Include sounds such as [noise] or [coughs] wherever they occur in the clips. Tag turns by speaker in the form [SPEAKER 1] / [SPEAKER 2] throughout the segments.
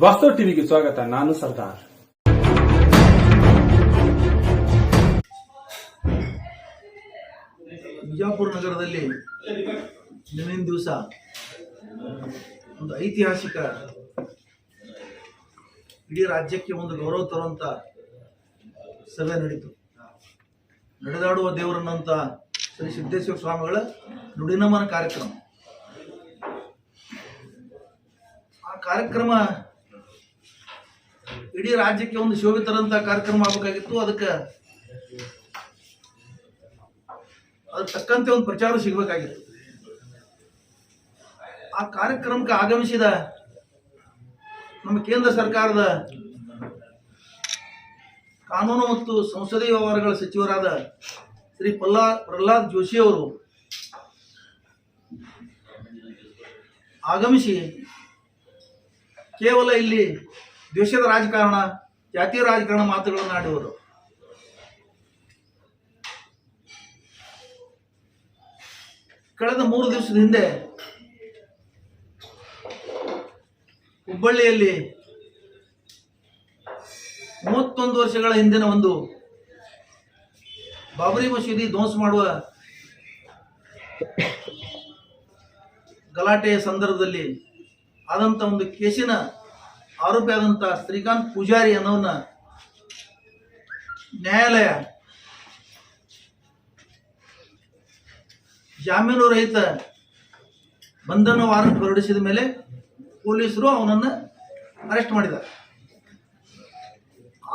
[SPEAKER 1] ವಾಸ್ತವ ಟಿವಿಗೆ ಸ್ವಾಗತ, ನಾನು ಸರ್ದಾರ್.
[SPEAKER 2] ಬಿಜಾಪುರ ನಗರದಲ್ಲಿ ದಿನ ದಿವಸ ಒಂದು ಐತಿಹಾಸಿಕ ಇಡೀ ರಾಜ್ಯಕ್ಕೆ ಒಂದು ಗೌರವ ತರುವಂತ ಸಭೆ ನಡೀತು. ನಡೆದಾಡುವ ದೇವರನ್ನಂತ ಶ್ರೀ ಸಿದ್ದೇಶ್ವರ ಸ್ವಾಮಿಗಳ ನುಡಿನಮನ ಕಾರ್ಯಕ್ರಮ. ಆ ಕಾರ್ಯಕ್ರಮ ಇಡೀ ರಾಜ್ಯಕ್ಕೆ ಒಂದು ಶೋಭೆ ತರಂತ ಕಾರ್ಯಕ್ರಮ ಆಗಬೇಕಾಗಿತ್ತು. ಅದಕ್ಕೆ ಅದಕ್ಕೆ ತಕ್ಕಂತೆ ಒಂದು ಪ್ರಚಾರ ಸಿಗಬೇಕಾಗಿತ್ತು. ಆ ಕಾರ್ಯಕ್ರಮಕ್ಕೆ ಆಗಮಿಸಿದ ನಮ್ಮ ಕೇಂದ್ರ ಸರ್ಕಾರದ ಕಾನೂನು ಮತ್ತು ಸಂಸದೀಯ ವ್ಯವಹಾರಗಳ ಸಚಿವರಾದ ಶ್ರೀ ಪಲ್ಲಾ ಪ್ರಹ್ಲಾದ್ ಜೋಶಿ ಅವರು ಆಗಮಿಸಿ ಕೇವಲ ಇಲ್ಲಿ ದೇಶದ ರಾಜಕಾರಣ, ಜಾತೀಯ ರಾಜಕಾರಣ ಮಾತುಗಳನ್ನು ಆಡುವುದು. ಕಳೆದ ಮೂರು ದಿವಸದ ಹಿಂದೆ ಹುಬ್ಬಳ್ಳಿಯಲ್ಲಿ ಮೂವತ್ತೊಂದು ವರ್ಷಗಳ ಹಿಂದಿನ ಒಂದು ಬಾಬರಿ ಮಸೀದಿ ಧ್ವಂಸ ಮಾಡುವ ಗಲಾಟೆಯ ಸಂದರ್ಭದಲ್ಲಿ ಆದಂಥ ಒಂದು ಕೇಸಿನ ಆರೋಪಿ ಆದಂಥ ಶ್ರೀಕಾಂತ್ ಪೂಜಾರಿ ಅನ್ನೋನ್ನ ನ್ಯಾಯಾಲಯ ಜಾಮೀನು ರಹಿತ ಬಂಧನ ವಾರಂಟ್ ಹೊರಡಿಸಿದ ಮೇಲೆ ಪೊಲೀಸರು ಅವನನ್ನು ಅರೆಸ್ಟ್ ಮಾಡಿದ್ದಾರೆ.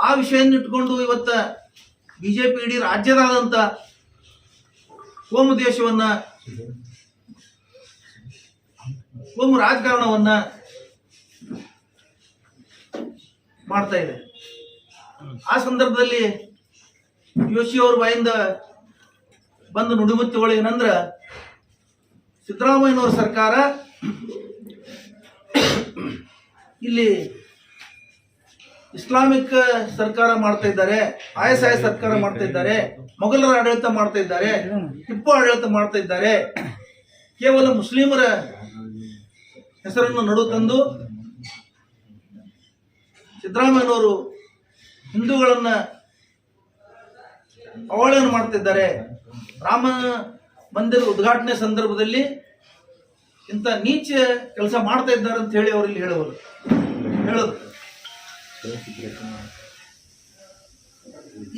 [SPEAKER 2] ಆ ವಿಷಯವನ್ನು ಇಟ್ಕೊಂಡು ಇವತ್ತ ಬಿಜೆಪಿ ಇಡೀ ರಾಜ್ಯದಾದಂಥ ಕೋಮು ದೇಶವನ್ನ, ಕೋಮು ರಾಜಕಾರಣವನ್ನ ಮಾಡ್ತಾ ಇದೆ. ಆ ಸಂದರ್ಭದಲ್ಲಿ ಯೋಶಿಯವ್ರ ಅವ್ರ ಬಾಯಿಂದ ಬಂದ ನುಡಿಮುತ್ತುಗಳು ಏನಂದ್ರ ಸಿದ್ದರಾಮಯ್ಯನವ್ರ ಸರ್ಕಾರ ಇಲ್ಲಿ ಇಸ್ಲಾಮಿಕ್ ಸರ್ಕಾರ ಮಾಡ್ತಾ ಇದ್ದಾರೆ ಆಯಸಾಯ ಸರ್ಕಾರ ಮಾಡ್ತಾ ಇದ್ದಾರೆ, ಮೊಘಲರ ಆಡಳಿತ ಮಾಡ್ತಾ ಇದ್ದಾರೆ, ಟಿಪ್ಪು ಆಡಳಿತ ಮಾಡ್ತಾ ಇದ್ದಾರೆ. ಕೇವಲ ಮುಸ್ಲಿಮರ ಹೆಸರನ್ನು ನಡು ತಂದು ಸಿದ್ದರಾಮಯ್ಯನವರು ಹಿಂದೂಗಳನ್ನ ಅವಹೇಳನ ಮಾಡ್ತಿದ್ದಾರೆ. ರಾಮ ಮಂದಿರ ಉದ್ಘಾಟನೆ ಸಂದರ್ಭದಲ್ಲಿ ಇಂಥ ನೀಚ ಕೆಲಸ ಮಾಡ್ತಾ ಇದ್ದಾರೆ ಅಂತ ಹೇಳಿ ಅವರಲ್ಲಿ ಹೇಳುವರು ಹೇಳೋದು.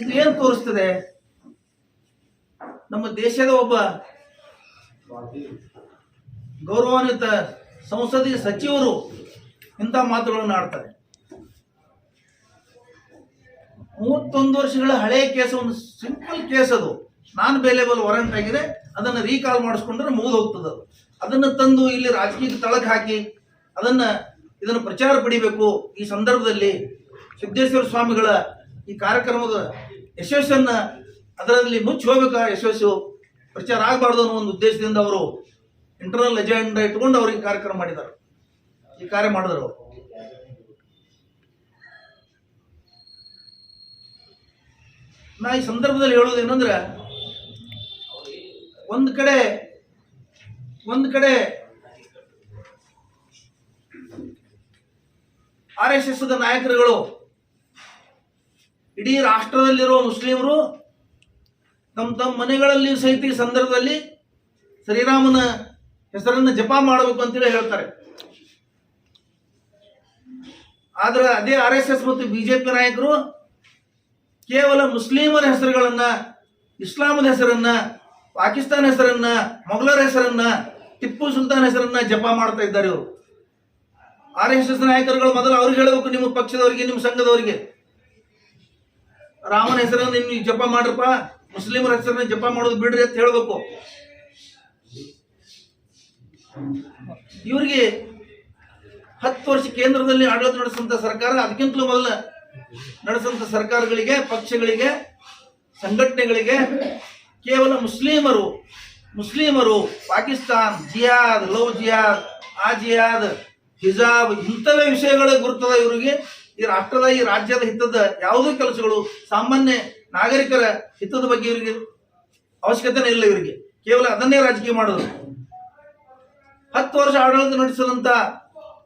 [SPEAKER 2] ಇದು ಏನು ತೋರಿಸ್ತದೆ? ನಮ್ಮ ದೇಶದ ಒಬ್ಬ ಗೌರವಾನ್ವಿತ ಸಂಸದೀಯ ಸಚಿವರು ಇಂಥ ಮಾತುಗಳನ್ನು ಆಡ್ತಾರೆ. ಮೂವತ್ತೊಂದು ವರ್ಷಗಳ ಹಳೆಯ ಕೇಸ್, ಒಂದು ಸಿಂಪಲ್ ಕೇಸ್ ಅದು. ನಾನ್ ಬೇಲೆಬಲ್ ವಾರಂಟ್ ಆಗಿದೆ, ಅದನ್ನ ರೀಕಾಲ್ ಮಾಡಿಸ್ಕೊಂಡ್ರೆ ಮುಗಿದು ಹೋಗ್ತದೆ ಅದು. ಅದನ್ನ ತಂದು ಇಲ್ಲಿ ರಾಜಕೀಯ ತಳಕ್ ಹಾಕಿ, ಅದನ್ನ, ಇದನ್ನು ಪ್ರಚಾರ ಪಡಿಬೇಕು. ಈ ಸಂದರ್ಭದಲ್ಲಿ ಸಿದ್ದೇಶ್ವರ ಸ್ವಾಮಿಗಳ ಈ ಕಾರ್ಯಕ್ರಮದ ಯಶಸ್ಸನ್ನ ಅದರಲ್ಲಿ ಮುಚ್ಚಿ ಹೋಗ್ಬೇಕಾ ಯಶಸ್ಸು. ಪ್ರಚಾರ ಆಗಬಾರ್ದು ಅನ್ನೋ ಒಂದು ಉದ್ದೇಶದಿಂದ ಅವರು ಇಂಟರ್ನಲ್ ಅಜೆಂಡಾ ಇಟ್ಕೊಂಡು ಅವ್ರಿಗೆ ಕಾರ್ಯಕ್ರಮ ಮಾಡಿದ್ದಾರೆ. ಈ ಕಾರ್ಯ ಮಾಡಿದ್ರು ಅವರು. ನಾ ಈ ಸಂದರ್ಭದಲ್ಲಿ ಹೇಳೋದು ಏನಂದ್ರೆ, ಒಂದು ಕಡೆ ಒಂದು ಕಡೆ ಆರ್ ಎಸ್ ಎಸ್ ನಾಯಕರುಗಳು ಇಡೀ ರಾಷ್ಟ್ರದಲ್ಲಿರುವ ಮುಸ್ಲಿಮರು ತಮ್ಮ ತಮ್ಮ ಮನೆಗಳಲ್ಲಿ ಸಹಿತ ಈ ಸಂದರ್ಭದಲ್ಲಿ ಶ್ರೀರಾಮನ ಹೆಸರನ್ನು ಜಪ ಮಾಡಬೇಕು ಅಂತೇಳಿ ಹೇಳ್ತಾರೆ. ಆದ್ರೆ ಅದೇ ಆರ್ ಎಸ್ ಎಸ್ ಮತ್ತು ಬಿಜೆಪಿ ನಾಯಕರು ಕೇವಲ ಮುಸ್ಲಿಮರ ಹೆಸರುಗಳನ್ನ, ಇಸ್ಲಾಮದ ಹೆಸರನ್ನ, ಪಾಕಿಸ್ತಾನ ಹೆಸರನ್ನ, ಮೊಘಲರ ಹೆಸರನ್ನ, ಟಿಪ್ಪು ಸುಲ್ತಾನ್ ಹೆಸರನ್ನ ಜಪ ಮಾಡ್ತಾ ಇದ್ದಾರೆ ಇವರು. ಆರ್ ಎಸ್ ಎಸ್ ನಾಯಕರುಗಳು ಮೊದಲು ಅವ್ರಿಗೆ ಹೇಳಬೇಕು, ನಿಮ್ಮ ಪಕ್ಷದವರಿಗೆ, ನಿಮ್ಮ ಸಂಘದವರಿಗೆ. ರಾಮನ ಹೆಸರನ್ನು ನಿಮ್ಗೆ ಜಪ ಮಾಡ್ರಪ್ಪ, ಮುಸ್ಲಿಮರ ಹೆಸರನ್ನ ಜಪ ಮಾಡೋದು ಬಿಡ್ರಿ ಅಂತ ಹೇಳಬೇಕು. ಇವರಿಗೆ ಹತ್ತು ವರ್ಷ ಕೇಂದ್ರದಲ್ಲಿ ಆಡಳಿತ ನಡೆಸುವಂತ ಸರ್ಕಾರ, ಅದಕ್ಕಿಂತಲೂ ಮೊದಲ ನಡೆಸುವಂತ ಸರ್ಕಾರಗಳಿಗೆ, ಪಕ್ಷಗಳಿಗೆ, ಸಂಘಟನೆಗಳಿಗೆ ಕೇವಲ ಮುಸ್ಲಿಮರು ಮುಸ್ಲಿಮರು, ಪಾಕಿಸ್ತಾನ್ ಜಿಯಾದ್ ಲವ್ ಜಿಯಾದ್ ಆ ಜಿಯಾದ್ ಹಿಜಾಬ್ ಇಂಥವೇ ವಿಷಯಗಳ ಗುರುತದ ಇವರಿಗೆ ಈ ರಾಷ್ಟ್ರದ, ಈ ರಾಜ್ಯದ ಹಿತದ ಯಾವುದೇ ಕೆಲಸಗಳು ಸಾಮಾನ್ಯ ನಾಗರಿಕರ ಹಿತದ ಬಗ್ಗೆ ಇವರಿಗೆ ಅವಶ್ಯಕತೆನೇ ಇಲ್ಲ ಇವರಿಗೆ. ಕೇವಲ ಅದನ್ನೇ ರಾಜಕೀಯ ಮಾಡೋದು. ಹತ್ತು ವರ್ಷ ಆಡಳಿತ ನಡೆಸಿದಂತ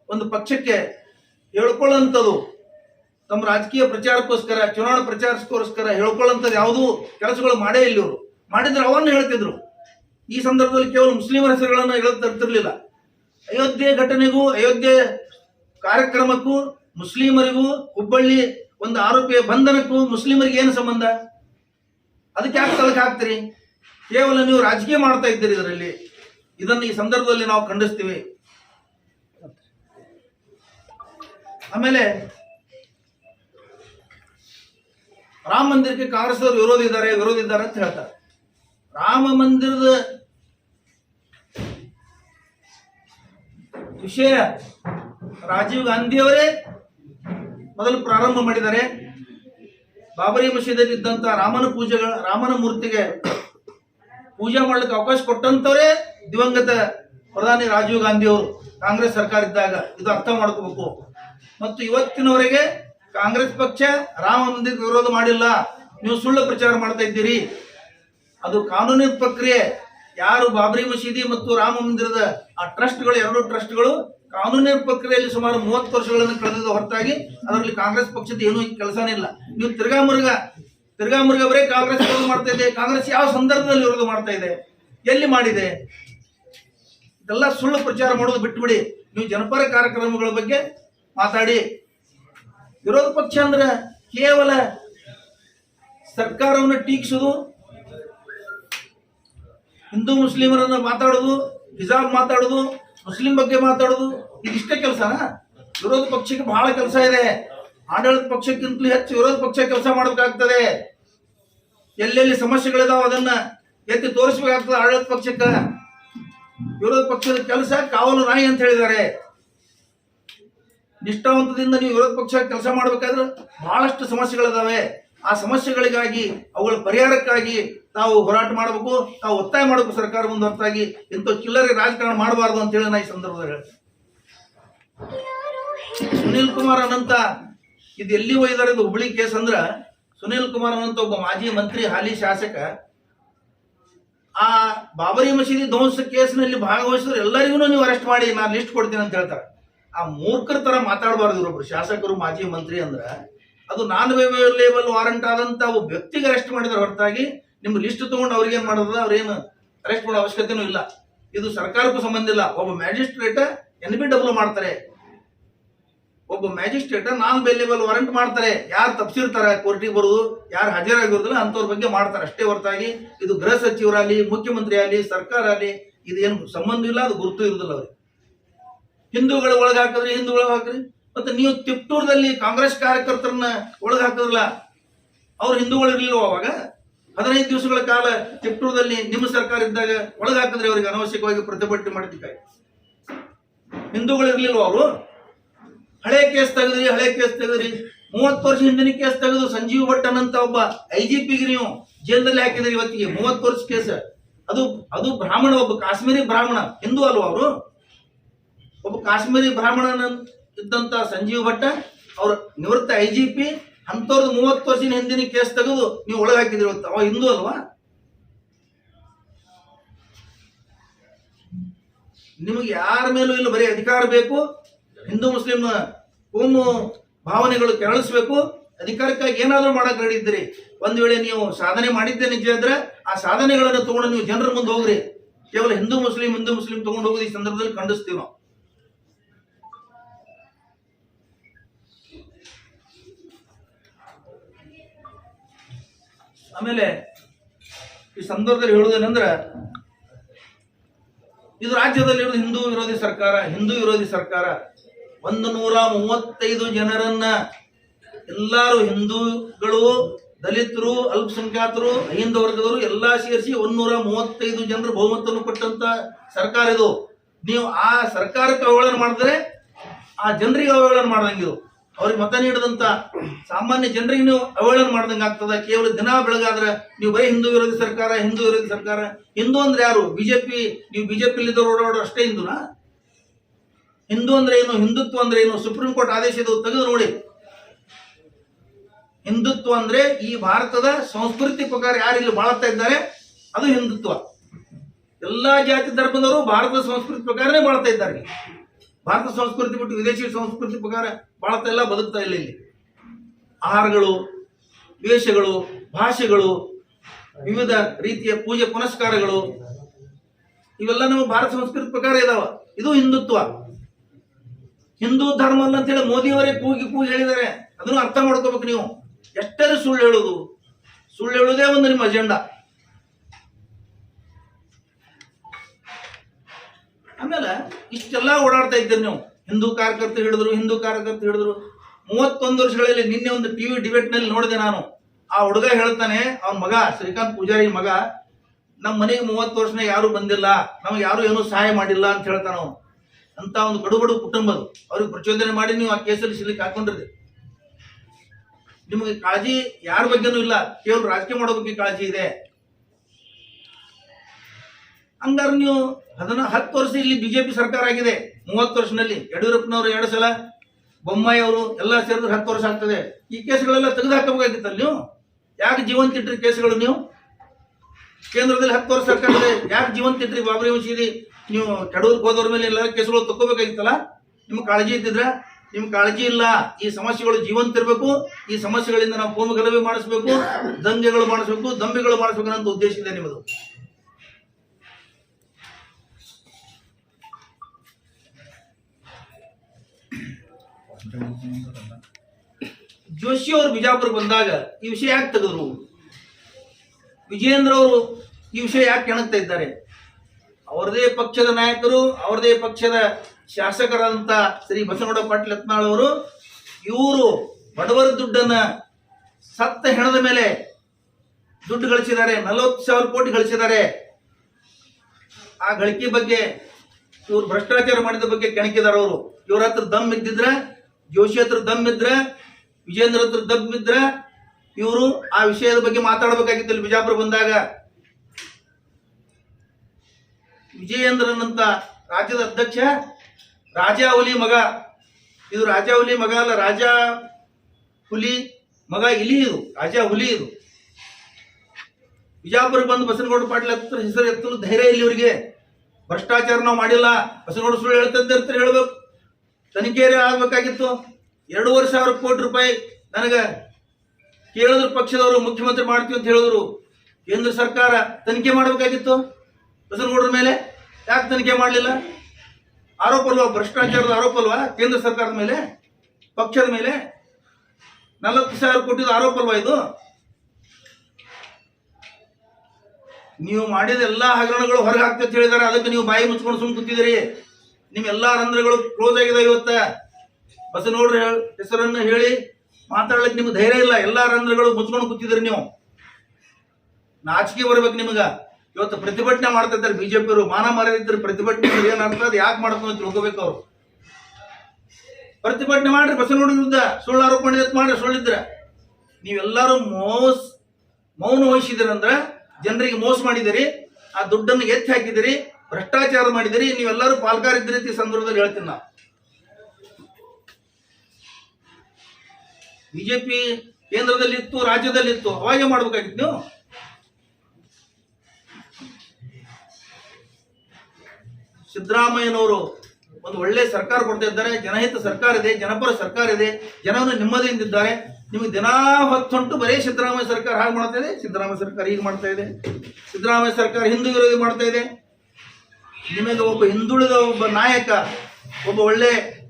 [SPEAKER 2] ಒಂದು ಪಕ್ಷಕ್ಕೆ ಹೇಳ್ಕೊಳ್ಳೋಂಥದ್ದು ತಮ್ಮ ರಾಜಕೀಯ ಪ್ರಚಾರಕ್ಕೋಸ್ಕರ, ಚುನಾವಣಾ ಪ್ರಚಾರಕ್ಕೋಸ್ಕರ ಹೇಳ್ಕೊಳ್ಳೋಂಥದ್ದು ಯಾವುದೂ ಕೆಲಸಗಳು ಮಾಡೇ ಇಲ್ಲ ಇವರು. ಮಾಡಿದ್ರೆ ಅವನ್ನ ಹೇಳ್ತಿದ್ರು. ಈ ಸಂದರ್ಭದಲ್ಲಿ ಕೇವಲ ಮುಸ್ಲಿಮರ ಹೆಸರುಗಳನ್ನು ಹೇಳೋದು ತರ್ತಿರ್ಲಿಲ್ಲ. ಅಯೋಧ್ಯೆ ಘಟನೆಗೂ, ಅಯೋಧ್ಯೆ ಕಾರ್ಯಕ್ರಮಕ್ಕೂ, ಮುಸ್ಲಿಮರಿಗೂ, ಹುಬ್ಬಳ್ಳಿ ಒಂದು ಆರೋಪಿಯ ಬಂಧನಕ್ಕೂ ಮುಸ್ಲಿಮರಿಗೆ ಏನು ಸಂಬಂಧ? ಅದಕ್ಕೆ ಯಾಕೆ ತಲಕ ಹಾಕ್ತೀರಿ? ಕೇವಲ ನೀವು ರಾಜಕೀಯ ಮಾಡ್ತಾ ಇದ್ದೀರಿ ಇದರಲ್ಲಿ. ಇದನ್ನು ಈ ಸಂದರ್ಭದಲ್ಲಿ ನಾವು ಖಂಡಿಸ್ತೀವಿ. ಆಮೇಲೆ ರಾಮ ಮಂದಿರಕ್ಕೆ ಕಾಂಗ್ರೆಸ್ದವರು ವಿರೋಧ ಇದ್ದಾರೆ ವಿರೋಧ ಇದ್ದಾರೆ ಅಂತ ಹೇಳ್ತಾರೆ. ರಾಮ ಮಂದಿರದ ವಿಷಯ ರಾಜೀವ್ ಗಾಂಧಿಯವರೇ ಮೊದಲು ಪ್ರಾರಂಭ ಮಾಡಿದ್ದಾರೆ. ಬಾಬರಿ ಮಸೀದಲ್ಲಿ ಇದ್ದಂತ ರಾಮನ ಪೂಜೆಗಳ, ರಾಮನ ಮೂರ್ತಿಗೆ ಪೂಜೆ ಮಾಡ್ಲಿಕ್ಕೆ ಅವಕಾಶ ಕೊಟ್ಟಂತವರೇ ದಿವಂಗತ ಪ್ರಧಾನಿ ರಾಜೀವ್ ಗಾಂಧಿ ಅವರು ಕಾಂಗ್ರೆಸ್ ಸರ್ಕಾರ ಇದ್ದಾಗ ಇದು ಅರ್ಥ ಮಾಡ್ಕೋಬೇಕು. ಮತ್ತು ಇವತ್ತಿನವರೆಗೆ ಕಾಂಗ್ರೆಸ್ ಪಕ್ಷ ರಾಮ ಮಂದಿರ ವಿರೋಧ ಮಾಡಿಲ್ಲ. ನೀವು ಸುಳ್ಳು ಪ್ರಚಾರ ಮಾಡ್ತಾ ಇದ್ದೀರಿ. ಅದು ಕಾನೂನಿನ ಪ್ರಕ್ರಿಯೆ. ಯಾರು ಬಾಬರಿ ಮಸೀದಿ ಮತ್ತು ರಾಮ ಮಂದಿರದ ಆ ಟ್ರಸ್ಟ್ಗಳು, ಎರಡು ಟ್ರಸ್ಟ್ಗಳು ಕಾನೂನಿನ ಪ್ರಕ್ರಿಯೆಯಲ್ಲಿ ಸುಮಾರು ಮೂವತ್ತು ವರ್ಷಗಳನ್ನು ಕಳೆದಿದ್ದು ಹೊರತಾಗಿ ಅದರಲ್ಲಿ ಕಾಂಗ್ರೆಸ್ ಪಕ್ಷದ ಏನು ಕೆಲಸನೇ ಇಲ್ಲ. ನೀವು ತಿರ್ಗಾ ಮುರುಗ ತಿರ್ಗಾ ಮುರುಗ ಬರೇ ಕಾಂಗ್ರೆಸ್ ವಿರೋಧ ಮಾಡ್ತಾ ಇದೆ. ಕಾಂಗ್ರೆಸ್ ಯಾವ ಸಂದರ್ಭದಲ್ಲಿ ವಿರೋಧ ಮಾಡ್ತಾ ಇದೆ? ಎಲ್ಲಿ ಮಾಡಿದೆ? ಇದೆಲ್ಲ ಸುಳ್ಳು ಪ್ರಚಾರ ಮಾಡೋದು ಬಿಟ್ಬಿಡಿ. ನೀವು ಜನಪರ ಕಾರ್ಯಕ್ರಮಗಳ ಬಗ್ಗೆ ಮಾತಾಡಿ. ವಿರೋಧ ಪಕ್ಷ ಅಂದ್ರೆ ಕೇವಲ ಸರ್ಕಾರವನ್ನು ಟೀಕಿಸೋದು, ಹಿಂದೂ ಮುಸ್ಲಿಮರನ್ನ ಮಾತಾಡೋದು, ಹಿಜಾಬ್ ಮಾತಾಡೋದು, ಮುಸ್ಲಿಂ ಬಗ್ಗೆ ಮಾತಾಡೋದು, ಇದಿಷ್ಟೇ ಕೆಲಸನಾ? ವಿರೋಧ ಪಕ್ಷಕ್ಕೆ ಬಹಳ ಕೆಲಸ ಇದೆ. ಆಡಳಿತ ಪಕ್ಷಕ್ಕಿಂತಲೂ ಹೆಚ್ಚು ವಿರೋಧ ಪಕ್ಷ ಕೆಲಸ ಮಾಡಬೇಕಾಗ್ತದೆ. ಎಲ್ಲೆಲ್ಲಿ ಸಮಸ್ಯೆಗಳಿದಾವ ಅದನ್ನ ಎತ್ತಿ ತೋರಿಸ್ಬೇಕಾಗ್ತದೆ ಆಡಳಿತ ಪಕ್ಷಕ್ಕೆ. ವಿರೋಧ ಪಕ್ಷದ ಕೆಲಸ ಕಾವಲು ನಾಯಿ ಅಂತ ಹೇಳಿದ್ದಾರೆ. ನಿಷ್ಠಾವಂತದಿಂದ ನೀವು ವಿರೋಧ ಪಕ್ಷ ಕೆಲಸ ಮಾಡಬೇಕಾದ್ರೆ ಬಹಳಷ್ಟು ಸಮಸ್ಯೆಗಳಿದಾವೆ. ಆ ಸಮಸ್ಯೆಗಳಿಗಾಗಿ ಅವುಗಳ ಪರಿಹಾರಕ್ಕಾಗಿ ತಾವು ಹೋರಾಟ ಮಾಡಬೇಕು. ತಾವು ಒತ್ತಾಯ ಮಾಡಬೇಕು ಸರ್ಕಾರ ಮುಂದೆ ಹೊರತಾಗಿ. ಇಂಥ ಚಿಲ್ಲರೆ ರಾಜಕಾರಣ ಮಾಡಬಾರದು ಅಂತ ಹೇಳಿ ನಾ ಈ ಸಂದರ್ಭದಲ್ಲಿ ಹೇಳ್ತೀನಿ ಸುನೀಲ್ ಕುಮಾರ್ ಅನಂತ, ಇದು ಎಲ್ಲಿ ಒಯ್ದಾರೆ ಇದು ಹುಬ್ಳಿ ಕೇಸ್ ಅಂದ್ರ ಸುನೀಲ್ ಕುಮಾರ್ ಅನಂತ ಒಬ್ಬ ಮಾಜಿ ಮಂತ್ರಿ, ಹಾಲಿ ಶಾಸಕ. ಆ ಬಾಬರಿ ಮಸೀದಿ ಧ್ವಂಸ ಕೇಸ್ನಲ್ಲಿ ಭಾಗವಹಿಸಿದ್ರೆ ಎಲ್ಲರಿಗೂ ನೀವು ಅರೆಸ್ಟ್ ಮಾಡಿ, ನಾನು ಲಿಸ್ಟ್ ಕೊಡ್ತೀನಿ ಅಂತ ಹೇಳ್ತಾರೆ. ಆ ಮೂರ್ಖರ ತರ ಮಾತಾಡಬಾರ್ದು ಇವರೊಬ್ರು ಶಾಸಕರು, ಮಾಜಿ ಮಂತ್ರಿ ಅಂದ್ರ ಅದು ನಾನ್ ಲೇಬಲ್ ವಾರಂಟ್ ಆದಂತ ವ್ಯಕ್ತಿಗೆ ಅರೆಸ್ಟ್ ಮಾಡಿದ್ರೆ ಹೊರತಾಗಿ ನಿಮ್ ಲಿಸ್ಟ್ ತಗೊಂಡು ಅವ್ರಿಗೆ ಏನ್ ಮಾಡೋದ? ಅವ್ರೇನು ಅರೆಸ್ಟ್ ಮಾಡೋ ಅವಶ್ಯಕತೆನೂ ಇಲ್ಲ. ಇದು ಸರ್ಕಾರಕ್ಕೂ ಸಂಬಂಧ ಇಲ್ಲ. ಒಬ್ಬ ಮ್ಯಾಜಿಸ್ಟ್ರೇಟ್ ಎನ್ ಬಿ ಡಬ್ಲ್ಯೂ ಮಾಡ್ತಾರೆ. ಒಬ್ಬ ಮ್ಯಾಜಿಸ್ಟ್ರೇಟ್ ನಾನ್ ವೇಲೇಬಲ್ ವಾರಂಟ್ ಮಾಡ್ತಾರೆ. ಯಾರು ತಪ್ಸಿರ್ತಾರೆ ಕೋರ್ಟಿಗೆ ಬರೋದು? ಯಾರು ಹಾಜರಾಗಿರೋದಿಲ್ಲ? ಅಂತವ್ರ ಬಗ್ಗೆ ಮಾಡ್ತಾರೆ. ಅಷ್ಟೇ ಹೊರತಾಗಿ ಇದು ಗೃಹ ಸಚಿವರಾಗಲಿ, ಮುಖ್ಯಮಂತ್ರಿ ಆಗಲಿ, ಸರ್ಕಾರ ಆಗಲಿ ಇದೇನು ಸಂಬಂಧ ಇಲ್ಲ, ಅದು ಗುರುತು ಇರುದಿಲ್ಲ ಅವ್ರಿಗೆ. ಹಿಂದೂಗಳ ಒಳಗೆ ಹಾಕಿದ್ರೆ ಹಿಂದೂಗಳ ಹಾಕ್ರಿ ಮತ್ತೆ ನೀವು ತಿಪ್ಟೂರ್ದಲ್ಲಿ ಕಾಂಗ್ರೆಸ್ ಕಾರ್ಯಕರ್ತರನ್ನ ಒಳಗೆ ಹಾಕಿದ್ರಲ್ಲ ಅವ್ರು ಹಿಂದೂಗಳು ಇರ್ಲಿಲ್ಲ ಅವಾಗ? ಹದಿನೈದು ದಿವಸಗಳ ಕಾಲ ತಿಪ್ಟೂರ್ದಲ್ಲಿ ನಿಮ್ಮ ಸರ್ಕಾರ ಇದ್ದಾಗ ಒಳಗೆ ಹಾಕಿದ್ರೆ ಅವರಿಗೆ ಅನವಶ್ಯಕವಾಗಿ ಪ್ರತಿಭಟನೆ ಮಾಡಿದ್ದಕ್ಕಾಗಿ ಹಿಂದೂಗಳು ಇರ್ಲಿಲ್ವ ಅವರು? ಹಳೆ ಕೇಸ್ ತೆಗೆದ್ರಿ, ಹಳೆ ಕೇಸ್ ತೆಗೆದ್ರಿ. ಮೂವತ್ತು ವರ್ಷ ಹಿಂದಿನ ಕೇಸ್ ತೆಗೆದು ಸಂಜೀವ್ ಭಟ್ ಅನ್ನಂತ ಒಬ್ಬ ಐ ಜಿ ಪಿಗೆ ನೀವು ಜೈಲಲ್ಲಿ ಹಾಕಿದ್ರಿ ಇವತ್ತಿಗೆ. ಮೂವತ್ತು ವರ್ಷ ಕೇಸ್. ಅದು ಅದು ಬ್ರಾಹ್ಮಣ ಒಬ್ಬ, ಕಾಶ್ಮೀರಿ ಬ್ರಾಹ್ಮಣ. ಹಿಂದೂ ಅಲ್ವಾ ಅವರು? ಒಬ್ಬ ಕಾಶ್ಮೀರಿ ಬ್ರಾಹ್ಮಣನ ಇದ್ದಂತ ಸಂಜೀವ್ ಭಟ್ಟ, ಅವ್ರ ನಿವೃತ್ತ ಐ ಜಿ ಪಿ ಅಂಥವ್ರದ್ದು ಮೂವತ್ತು ವರ್ಷದ ಹಿಂದಿನ ಕೇಸ್ ತೆಗೆದು ನೀವು ಒಳಗೆ ಹಾಕಿದ್ರಿ ಇವತ್ತು. ಅವ ಹಿಂದೂ ಅಲ್ವಾ? ನಿಮಗೆ ಯಾರ ಮೇಲೂ ಇಲ್ಲ ಬರೀ ಅಧಿಕಾರ ಬೇಕು? ಹಿಂದೂ ಮುಸ್ಲಿಂ ಕೋಮು ಭಾವನೆಗಳು ಕೆರಳಿಸ್ಬೇಕು. ಅಧಿಕಾರಕ್ಕಾಗಿ ಏನಾದರೂ ಮಾಡಕ್ ರೆಡಿ ಒಂದ್ ವೇಳೆ ನೀವು ಸಾಧನೆ ಮಾಡಿದ್ದೆ ನಿಜ ಇದ್ರೆ ಆ ಸಾಧನೆಗಳನ್ನು ತಗೊಂಡು ನೀವು ಜನರ ಮುಂದೆ ಹೋಗ್ರಿ. ಕೇವಲ ಹಿಂದೂ, ಮುಸ್ಲಿಂ ಹಿಂದೂ, ಮುಸ್ಲಿಂ ತಗೊಂಡು ಹೋಗೋದು ಈ ಸಂದರ್ಭದಲ್ಲಿ ಖಂಡಿಸ್ತೀವಿ ನಾವು. ಆಮೇಲೆ ಈ ಸಂದರ್ಭದಲ್ಲಿ ಹೇಳುವುದೇನೆಂದ್ರೆ, ಇದು ರಾಜ್ಯದಲ್ಲಿರೋದು ಹಿಂದೂ ವಿರೋಧಿ ಸರ್ಕಾರ, ಹಿಂದೂ ವಿರೋಧಿ ಸರ್ಕಾರ. ಒಂದು ನೂರ ಮೂವತ್ತೈದು ಜನರನ್ನ ಎಲ್ಲಾರು ಹಿಂದೂಗಳು, ದಲಿತರು, ಅಲ್ಪಸಂಖ್ಯಾತರು ಅಹಿಂದ ವರ್ಗದವರು ಎಲ್ಲಾ ಸೇರಿಸಿ ಒಂದೂರ ಮೂವತ್ತೈದು ಜನರು ಬಹುಮತವನ್ನು ಕೊಟ್ಟಂತ ಸರ್ಕಾರ ಇದು. ನೀವು ಆ ಸರ್ಕಾರಕ್ಕೆ ಅವಹೇಳನ ಮಾಡಿದ್ರೆ, ಆ ಜನರಿಗೆ ಅವಹೇಳನ ಮಾಡ್ದಂಗೆ ಇದು. ಅವ್ರಿಗೆ ಮತ ನೀಡದಂತ ಸಾಮಾನ್ಯ ಜನರಿಗೆ ನೀವು ಅವಹೇಳನ ಮಾಡ್ದಂಗೆ ಆಗ್ತದ. ಕೇವಲ ದಿನ ಬೆಳಗಾದ್ರೆ ನೀವು ಬರೀ ಹಿಂದೂ ವಿರೋಧಿ ಸರ್ಕಾರ, ಹಿಂದೂ ವಿರೋಧಿ ಸರ್ಕಾರ. ಹಿಂದೂ ಅಂದ್ರೆ ಯಾರು? ಬಿಜೆಪಿ, ನೀವು ಬಿಜೆಪಿ ಓಡಾಡೋ ಅಷ್ಟೇ ಹಿಂದೂನಾ? ಹಿಂದೂ ಅಂದ್ರೆ ಏನು? ಹಿಂದುತ್ವ ಅಂದ್ರೆ ಏನು? ಸುಪ್ರೀಂ ಕೋರ್ಟ್ ಆದೇಶ ಇದು ತೆಗೆದು ನೋಡಿ. ಹಿಂದುತ್ವ ಅಂದ್ರೆ ಈ ಭಾರತದ ಸಂಸ್ಕೃತಿ ಪ್ರಕಾರ ಯಾರು ಇಲ್ಲಿ ಬಾಳುತ್ತಾ ಇದ್ದಾರೆ, ಅದು ಹಿಂದುತ್ವ. ಎಲ್ಲಾ ಜಾತಿ, ಧರ್ಮದವರು ಭಾರತದ ಸಂಸ್ಕೃತಿ ಪ್ರಕಾರನೇ ಬಾಳ್ತಾ ಇದ್ದಾರೆ. ಭಾರತ ಸಂಸ್ಕೃತಿ ಬಿಟ್ಟು ವಿದೇಶಿ ಸಂಸ್ಕೃತಿ ಪ್ರಕಾರ ಭಾರತ ಎಲ್ಲ ಬದುಕ್ತಾ ಇಲ್ಲ ಇಲ್ಲಿ. ಆಹಾರಗಳು, ವೇಷಗಳು, ಭಾಷೆಗಳು, ವಿವಿಧ ರೀತಿಯ ಪೂಜೆ ಪುನಸ್ಕಾರಗಳು, ಇವೆಲ್ಲ ನಮ್ಮ ಭಾರತ ಸಂಸ್ಕೃತಿ ಪ್ರಕಾರ ಇದಾವ. ಇದು ಹಿಂದುತ್ವ. ಹಿಂದೂ ಧರ್ಮ ಅಲ್ಲ ಅಂತೇಳಿ ಮೋದಿಯವರೇ ಕೂಗಿ ಕೂಗಿ ಹೇಳಿದ್ದಾರೆ. ಅದನ್ನು ಅರ್ಥ ಮಾಡ್ಕೋಬೇಕು ನೀವು. ಎಷ್ಟೇ ಸುಳ್ಳು ಹೇಳುದು? ಸುಳ್ಳು ಹೇಳುವುದೇ ಒಂದು ನಿಮ್ಮ ಅಜೆಂಡಾ. ಆಮೇಲೆ ಇಷ್ಟೆಲ್ಲ ಓಡಾಡ್ತಾ ಇದ್ದೀರಿ ನೀವು. ಹಿಂದೂ ಕಾರ್ಯಕರ್ತರು ಹಿಡಿದ್ರು ಹಿಂದೂ ಕಾರ್ಯಕರ್ತರು ಹಿಡಿದ್ರು ಮೂವತ್ತೊಂದು ವರ್ಷಗಳಲ್ಲಿ ನಿನ್ನೆ ಒಂದು ಟಿವಿ ಡಿಬೇಟ್ನಲ್ಲಿ ನೋಡಿದೆ ನಾನು. ಆ ಹುಡುಗ ಹೇಳ್ತಾನೆ, ಅವನ ಮಗ, ಶ್ರೀಕಾಂತ್ ಪೂಜಾರಿ ಮಗ ನಮ್ಮ ಮನೆಗೆ ಮೂವತ್ತು ವರ್ಷನಾಗ ಯಾರು ಬಂದಿಲ್ಲ, ನಮಗೆ ಯಾರು ಏನೂ ಸಹಾಯ ಮಾಡಿಲ್ಲ ಅಂತ ಹೇಳ್ತಾನ ಅಂತ ಒಂದು ಕಡು ಬಡು ಕುಟುಂಬದು ಅವ್ರಿಗೆ ಪ್ರಚೋದನೆ ಮಾಡಿ ನೀವು ಆ ಕೇಸಲ್ಲಿ ಸಿಲಿಕ್ ಹಾಕೊಂಡಿರಿ. ನಿಮಗೆ ಕಾಳಜಿ ಯಾರ ಬಗ್ಗೆನೂ ಇಲ್ಲ. ಕೇವಲ ರಾಜಕೀಯ ಮಾಡೋದಕ್ಕೆ ಕಾಳಜಿ ಇದೆ. ಹಂಗಾರೆ ನೀವು ಹದಿನ ಹತ್ತು ವರ್ಷ ಇಲ್ಲಿ ಬಿಜೆಪಿ ಸರ್ಕಾರ ಆಗಿದೆ, ಮೂವತ್ತು ವರ್ಷದಲ್ಲಿ. ಯಡಿಯೂರಪ್ಪನವರು ಎರಡು ಸಲ, ಬೊಮ್ಮಾಯಿ ಅವರು ಎಲ್ಲ ಸೇರಿದ್ರೆ ಹತ್ತು ವರ್ಷ ಆಗ್ತದೆ. ಈ ಕೇಸ್ಗಳೆಲ್ಲ ತೆಗೆದು ಹಾಕಬೇಕಾಗಿತ್ತಲ್ಲ ನೀವು? ಯಾಕೆ ಜೀವಂತ ಇಟ್ರಿ ಕೇಸುಗಳು ನೀವು? ಕೇಂದ್ರದಲ್ಲಿ ಹತ್ತು ವರ್ಷ ಸರ್ಕಾರ ಇದೆ, ಯಾಕೆ ಜೀವಂತ ಇಟ್ರಿ ಬಾಬರಿ ಮಸೀದಿ? ನೀವು ಕೆಡೂರ್ಗೆ ಹೋದವ್ರ ಮೇಲೆ ಎಲ್ಲ ಕೇಸ್ಗಳು ತಕ್ಕೋಬೇಕಾಗಿತ್ತಲ್ಲ? ನಿಮ್ಗೆ ಕಾಳಜಿ ಇದ್ದಿದ್ರೆ? ನಿಮ್ಗೆ ಕಾಳಜಿ ಇಲ್ಲ. ಈ ಸಮಸ್ಯೆಗಳು ಜೀವಂತ ಇರಬೇಕು. ಈ ಸಮಸ್ಯೆಗಳಿಂದ ನಾವು ಭೂಮಿ ಗಲಭೆ ಮಾಡಿಸ್ಬೇಕು, ದಂಗೆಗಳು ಮಾಡಿಸ್ಬೇಕು, ದಂಬೆಗಳು ಮಾಡಿಸ್ಬೇಕು ಅನ್ನೋ ಉದ್ದೇಶ ಇದೆ ನಿಮ್ಮದು. ಜೋಶಿ ಅವರು ಬಿಜಾಪುರ ಬಂದಾಗ ಈ ವಿಷಯ ಯಾಕೆ ತೆಗೆದ್ರು? ವಿಜಯೇಂದ್ರ ಅವರು ಈ ವಿಷಯ ಯಾಕೆ ಕೆಣಕ್ತಾ ಇದ್ದಾರೆ? ಅವರದೇ ಪಕ್ಷದ ನಾಯಕರು, ಅವರದೇ ಪಕ್ಷದ ಶಾಸಕರಾದಂತ ಶ್ರೀ ಬಸವನಗೌಡ ಪಾಟೀಲ್ ಯತ್ನಾಳ್ ಅವರು, ಇವರು ಬಡವರ ದುಡ್ಡನ್ನ ಸತ್ತ ಹೆಣದ ಮೇಲೆ ದುಡ್ಡು ಗಳಿಸಿದ್ದಾರೆ, ನಲವತ್ತು ಸಾವಿರ ಕೋಟಿ ಗಳಿಸಿದ್ದಾರೆ. ಆ ಗಳಿಕೆ ಬಗ್ಗೆ ಇವ್ರು ಭ್ರಷ್ಟಾಚಾರ ಮಾಡಿದ ಬಗ್ಗೆ ಕೆಣಕಿದಾರ ಅವರು. ಇವ್ರ ಹತ್ರ ದಮ್ ಇದ್ದಿದ್ರ ಜೋಶಿ ಹತ್ರ ದಮ್ ಇದ್ರ ವಿಜೇಂದ್ರ ಹತ್ರ ದಮ್ ಇದ್ರ ಇವರು ಆ ವಿಷಯದ ಬಗ್ಗೆ ಮಾತಾಡಬೇಕಾಗಿತ್ತು ಇಲ್ಲಿ ಬಿಜಾಪುರ ಬಂದಾಗ. ವಿಜಯೇಂದ್ರನಂತ ರಾಜ್ಯದ ಅಧ್ಯಕ್ಷ ರಾಜಾ ಹುಲಿ ಮಗ. ಇದು ರಾಜಾ ಹುಲಿ ಮಗ ಅಲ್ಲ, ರಾಜಾ ಹುಲಿ ಮಗ ಇಲಿ ಇದು ರಾಜಾ ಹುಲಿ ಇದು ಬಿಜಾಪುರಕ್ಕೆ ಬಂದು ಬಸನಗೌಡ ಪಾಟೀಲ್ ಹತ್ರ ಹೆಸರು ಎತ್ತಲು ಧೈರ್ಯ ಇಲ್ಲಿ ಇವರಿಗೆ. ಭ್ರಷ್ಟಾಚಾರ ನಾವು ಮಾಡಿಲ್ಲ. ಬಸನಗೌಡ ಸುಳ್ಳು ಹೇಳ್ತಂತ ಹೇಳ್ಬೇಕು. ತನಿಖೆ ಆಗಬೇಕಾಗಿತ್ತು. ಎರಡೂವರೆ ಸಾವಿರ ಕೋಟಿ ರೂಪಾಯಿ ನನಗೆ ಕೇಳಿದ್ರು ಪಕ್ಷದವರು, ಮುಖ್ಯಮಂತ್ರಿ ಮಾಡ್ತೀವಿ ಅಂತ ಹೇಳಿದ್ರು. ಕೇಂದ್ರ ಸರ್ಕಾರ ತನಿಖೆ ಮಾಡಬೇಕಾಗಿತ್ತು. ಬಸನಗೌಡರ ಮೇಲೆ ಯಾಕೆ ತನಿಖೆ ಮಾಡಲಿಲ್ಲ? ಆರೋಪ ಅಲ್ವಾ? ಭ್ರಷ್ಟಾಚಾರದ ಆರೋಪ ಅಲ್ವಾ? ಕೇಂದ್ರ ಸರ್ಕಾರದ ಮೇಲೆ, ಪಕ್ಷದ ಮೇಲೆ? ನಲವತ್ತು ಸಾವಿರ ಕೋಟಿದ ಆರೋಪ ಅಲ್ವಾ ಇದು? ನೀವು ಮಾಡಿದ ಎಲ್ಲಾ ಹಗರಣಗಳು ಹೊರಗೆ ಅಂತ ಹೇಳಿದಾರೆ. ಅದಕ್ಕೆ ನೀವು ಬಾಯಿ ಮುಚ್ಕೊಂಡು ಸುಮ್ ಕೂತಿದ್ದೀರಿ. ನಿಮ್ ಎಲ್ಲಾ ರಂಧ್ರಗಳು ಕ್ಲೋಸ್ ಆಗಿದೆ ಇವತ್ತ. ಬಸ್ ನೋಡ್ರಿ ಹೆಸರನ್ನ ಹೇಳಿ. ಮಾತಾಡ್ಲಿಕ್ಕೆ ನಿಮ್ಗೆ ಧೈರ್ಯ ಇಲ್ಲ. ಎಲ್ಲಾ ರಂಧ್ರಗಳು ಮುಚ್ಕೊಂಡು ಕೂತಿದ್ರಿ ನೀವು. ನಾಚಿಕೆ ಬರ್ಬೇಕು ನಿಮಗ. ಇವತ್ತು ಪ್ರತಿಭಟನೆ ಮಾಡ್ತಾ ಇದ್ದಾರೆ ಬಿಜೆಪಿಯವರು ಮಾನ ಮಾರಿದ್ರೆ ಪ್ರತಿಭಟನೆ ಏನಾಗ್ತದೆ ಯಾಕೆ ಅಂತ ತಿಳ್ಕೊಬೇಕು ಅವ್ರು. ಪ್ರತಿಭಟನೆ ಮಾಡ್ರಿ ಬಸವನಗೌಡ ವಿರುದ್ಧ. ಸುಳ್ಳು ಆರೋಪ ಮಾಡ್ರಿ, ಸುಳ್ಳಿದ್ರೆ. ನೀವೆಲ್ಲರೂ ಮೋಸ್, ಮೌನ ವಹಿಸಿದಿರಂದ್ರ ಜನರಿಗೆ ಮೋಸ ಮಾಡಿದಿರಿ ಆ ದುಡ್ಡನ್ನು ಎತ್ತಿ ಹಾಕಿದಿರಿ ಭ್ರಷ್ಟಾಚಾರ ಮಾಡಿದರೆ ನೀವೆಲ್ಲರೂ ಪಾಲ್ಗಾರಿದ್ರಿ ಅಂತ ಈ ಸಂದರ್ಭದಲ್ಲಿ ಹೇಳ್ತೀನಿ ನಾ ಬಿಜೆಪಿ ಕೇಂದ್ರದಲ್ಲಿ ಇತ್ತು ರಾಜ್ಯದಲ್ಲಿ ಇತ್ತು ಅವಾಗೆ ಮಾಡ್ಬೇಕಾಗಿತ್ತು ನೀವು? ಸಿದ್ದರಾಮಯ್ಯನವರು ಒಂದು ಒಳ್ಳೆ ಸರ್ಕಾರ ಕೊಡ್ತಾ ಇದ್ದಾರೆ, ಜನಹಿತ ಸರ್ಕಾರ ಇದೆ, ಜನಪರ ಸರ್ಕಾರ ಇದೆ, ಜನವನ್ನು ನೆಮ್ಮದಿಯಿಂದ ಇದ್ದಾರೆ. ನಿಮಗೆ ದಿನಾ ಹೊತ್ತುಂಟು ಬರೀ ಸಿದ್ದರಾಮಯ್ಯ ಸರ್ಕಾರ ಹಾಗೆ ಮಾಡ್ತಾ ಇದೆ, ಸಿದ್ದರಾಮಯ್ಯ ಸರ್ಕಾರ ಹೀಗೆ ಮಾಡ್ತಾ ಇದೆ, ಸಿದ್ದರಾಮಯ್ಯ ಸರ್ಕಾರ ಹಿಂದೂ ವಿರೋಧಿ ಮಾಡ್ತಾ ಇದೆ. ನಿಮಗೆ ಒಬ್ಬ ಹಿಂದುಳಿದ ಒಬ್ಬ ನಾಯಕ, ಒಬ್ಬ ಒಳ್ಳೆ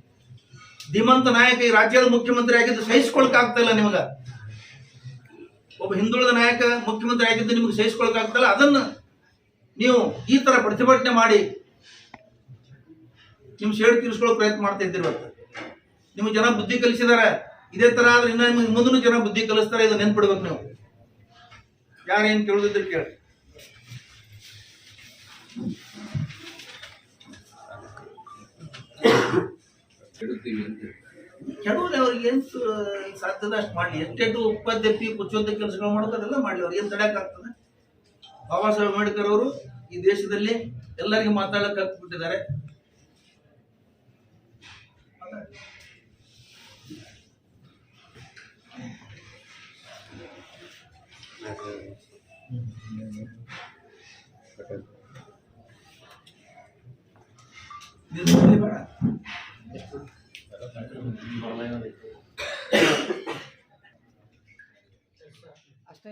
[SPEAKER 2] ಧೀಮಂತ ನಾಯಕ ಈ ರಾಜ್ಯದ ಮುಖ್ಯಮಂತ್ರಿ ಆಗಿದ್ದು ಸಹಿಸ್ಕೊಳಕ್ ಆಗ್ತಾ ಇಲ್ಲ ನಿಮಗ. ಒಬ್ಬ ಹಿಂದುಳಿದ ನಾಯಕ, ಮುಖ್ಯಮಂತ್ರಿ ಆಗಿದ್ದು ನಿಮಗೆ ಸಹಿಸ್ಕೊಳಕ್ ಆಗ್ತಾ ಇಲ್ಲ. ಅದನ್ನ ನೀವು ಈ ತರ ಪ್ರತಿಭಟನೆ ಮಾಡಿ ನಿಮ್ ಶೇಡ್ ತೀರಿಸ್ಕೊಳ್ಳೋ ಪ್ರಯತ್ನ ಮಾಡ್ತಾ ಇದ್ದೀರಿ ಇವತ್ತು. ನಿಮ್ಗೆ ಜನ ಬುದ್ಧಿ ಕಲಿಸಿದಾರೆ. ಇದೇ ತರ ಆದ್ರೆ ಇನ್ನ ನಿಮಗೆ ಮುಂದೂ ಜನ ಬುದ್ಧಿ ಕಲಿಸ್ತಾರೆ ಇದು ನೆನ್ಪಿಡ್ಬೇಕು ನೀವು. ಯಾರೇನು ಕೇಳೋದಿದ್ರೆ ಕೇಳಿ.
[SPEAKER 3] ಕೆಡುತ್ತೀವಿ ಅಂತ ಹೇಳ್ತಾರೆ.
[SPEAKER 2] ಕೆಲವ್ರು ಅವ್ರಿಗೆ ಏನು ಸಾಧ್ಯದ ಅಷ್ಟು ಮಾಡ್ಲಿ ಎಷ್ಟೆಷ್ಟು ಉತ್ಪತ್ತಿ ಕುಚ್ಚುವಂತ ಕೆಲಸಗಳು ಮಾಡೋದೆಲ್ಲ ಮಾಡಲಿ ಅವ್ರಿಗೆ ಏನು ತಡೆಯಕ್ ಆಗ್ತದೆ ಬಾಬಾ ಸಾಹೇಬ್ ಅಂಬೇಡ್ಕರ್ ಅವರು ಈ ದೇಶದಲ್ಲಿ ಎಲ್ಲರಿಗೂ ಮಾತಾಡಕ್ಕೆ ಹಾಕ್ಬಿಟ್ಟಿದ್ದಾರೆ ಇದು ಬೇಡ [coughs]
[SPEAKER 4] ಅಷ್ಟೇ